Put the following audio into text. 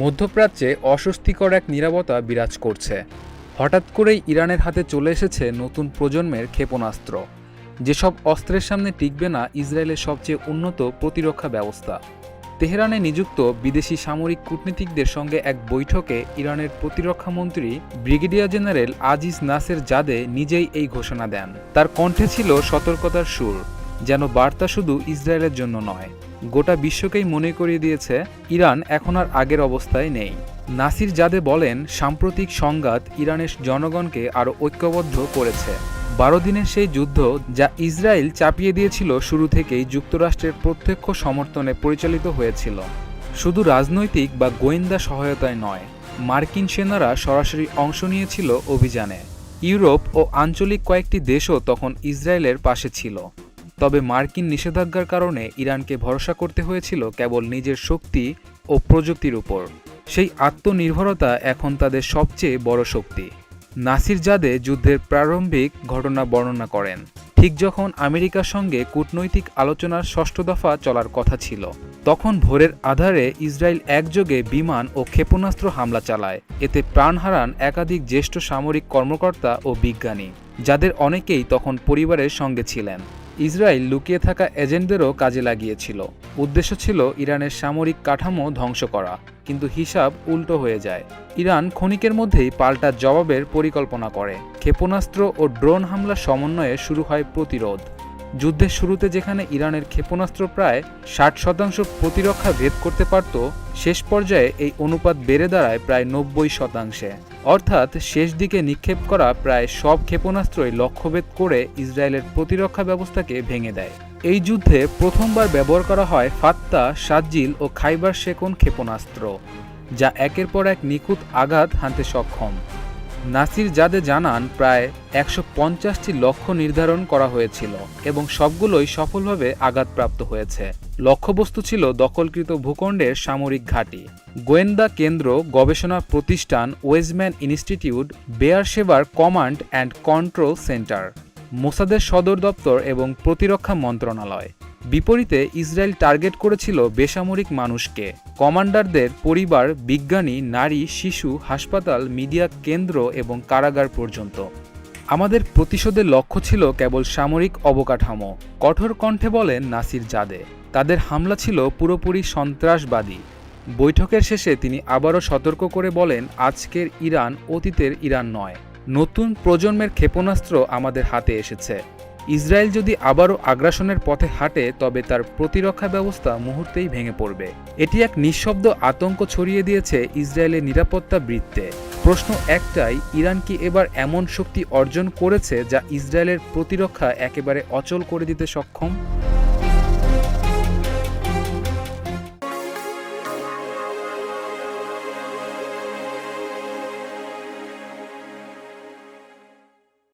মধ্যপ্রাচ্যে অস্বস্তিকর এক নীরবতা বিরাজ করছে। হঠাৎ করেই ইরানের হাতে চলে এসেছে নতুন প্রজন্মের ক্ষেপণাস্ত্র। যেসব অস্ত্রের সামনে টিকবে না ইসরায়েলের সবচেয়ে উন্নত প্রতিরক্ষা ব্যবস্থা। তেহরানে নিযুক্ত বিদেশি সামরিক কূটনীতিকদের সঙ্গে এক বৈঠকে ইরানের প্রতিরক্ষা মন্ত্রী ব্রিগেডিয়ার জেনারেল আজিজ নাসের জাদে নিজেই এই ঘোষণা দেন। তার কণ্ঠে ছিল সতর্কতার সুর, যেন বার্তা শুধু ইসরায়েলের জন্য নয়। গোটা বিশ্বকেই মনে করিয়ে দিয়েছে, ইরান এখন আর আগের অবস্থায় নেই। নাসির জাদে বলেন, সাম্প্রতিক সংঘাত ইরানের জনগণকে আরও ঐক্যবদ্ধ করেছে। বারো দিনের সেই যুদ্ধ যা ইসরায়েল চাপিয়ে দিয়েছিল শুরু থেকেই যুক্তরাষ্ট্রের প্রত্যক্ষ সমর্থনে পরিচালিত হয়েছিল। শুধু রাজনৈতিক বা গোয়েন্দা সহায়তায় নয়, মার্কিন সেনারা সরাসরি অংশ নিয়েছিল অভিযানে। ইউরোপ ও আঞ্চলিক কয়েকটি দেশও তখন ইসরায়েলের পাশে ছিল। তবে মার্কিন নিষেধাজ্ঞার কারণে ইরানকে ভরসা করতে হয়েছিল কেবল নিজের শক্তি ও প্রযুক্তির উপর। সেই আত্মনির্ভরতা এখন তাদের সবচেয়ে বড় শক্তি। নাসির জাদে যুদ্ধের প্রারম্ভিক ঘটনা বর্ণনা করেন। ঠিক যখন আমেরিকার সঙ্গে কূটনৈতিক আলোচনার ষষ্ঠ দফা চলার কথা ছিল, তখন ভোরের আধারে ইসরায়েল একযোগে বিমান ও ক্ষেপণাস্ত্র হামলা চালায়। এতে প্রাণ হারান একাধিক জ্যেষ্ঠ সামরিক কর্মকর্তা ও বিজ্ঞানী, যাদের অনেকেই তখন পরিবারের সঙ্গে ছিলেন। ইসরায়েল লুকিয়ে থাকা এজেন্টদেরও কাজে লাগিয়েছিল। উদ্দেশ্য ছিল ইরানের সামরিক কাঠামো ধ্বংস করা, কিন্তু হিসাব উল্টো হয়ে যায়। ইরান ক্ষণিকের মধ্যেই পাল্টা জবাবের পরিকল্পনা করে। ক্ষেপণাস্ত্র ও ড্রোন হামলার সমন্বয়ে শুরু হয় প্রতিরোধ। যুদ্ধের শুরুতে যেখানে ইরানের ক্ষেপণাস্ত্র প্রায় ষাট শতাংশ প্রতিরক্ষা ভেদ করতে পারত, শেষ পর্যায়ে এই অনুপাত বেড়ে দাঁড়ায় প্রায় নব্বই শতাংশে। অর্থাৎ শেষ দিকে নিক্ষেপ করা প্রায় সব ক্ষেপণাস্ত্রই লক্ষ্যভেদ করে ইসরায়েলের প্রতিরক্ষা ব্যবস্থাকে ভেঙে দেয়। এই যুদ্ধে প্রথমবার ব্যবহার করা হয় ফাত্তা সাজিল ও খাইবার শেকন ক্ষেপণাস্ত্র, যা একের পর এক নিখুঁত আঘাত হানতে সক্ষম। নাসির জাদে জানান, প্রায় একশো পঞ্চাশটি লক্ষ্য নির্ধারণ করা হয়েছিল এবং সবগুলোই সফলভাবে আঘাতপ্রাপ্ত হয়েছে। লক্ষ্যবস্তু ছিল দখলকৃত ভূখণ্ডের সামরিক ঘাঁটি। গোয়েন্দা কেন্দ্র গবেষণা প্রতিষ্ঠান Weizmann Institute Beersheba command and control centre, মোসাদের সদর দপ্তর এবং প্রতিরক্ষা মন্ত্রণালয়। বিপরীতে ইসরায়েল টার্গেট করেছিল বেসামরিক মানুষকে। কমান্ডারদের পরিবার, বিজ্ঞানী, নারী, শিশু, হাসপাতাল, মিডিয়া কেন্দ্র এবং কারাগার পর্যন্ত। আমাদের প্রতিশোধের লক্ষ্য ছিল কেবল সামরিক অবকাঠামো। কঠোর কণ্ঠে বলেন নাসির জাদে, তাদের হামলা ছিল পুরোপুরি সন্ত্রাসবাদী। বৈঠকের শেষে তিনি আবারও সতর্ক করে বলেন, আজকের ইরান অতীতের ইরান নয়। নতুন প্রজন্মের ক্ষেপণাস্ত্র আমাদের হাতে এসেছে। ইসরায়েল যদি আবারও আগ্রাসনের পথে হাঁটে, তবে তার প্রতিরক্ষা ব্যবস্থা মুহূর্তেই ভেঙে পড়বে। এটি এক নিঃশব্দ আতঙ্ক ছড়িয়ে দিয়েছে ইসরায়েলের নিরাপত্তা বৃত্তে। প্রশ্ন একটাই, ইরান কি এবার এমন শক্তি অর্জন করেছে যা ইসরায়েলের প্রতিরক্ষা একেবারে অচল করে দিতে সক্ষম?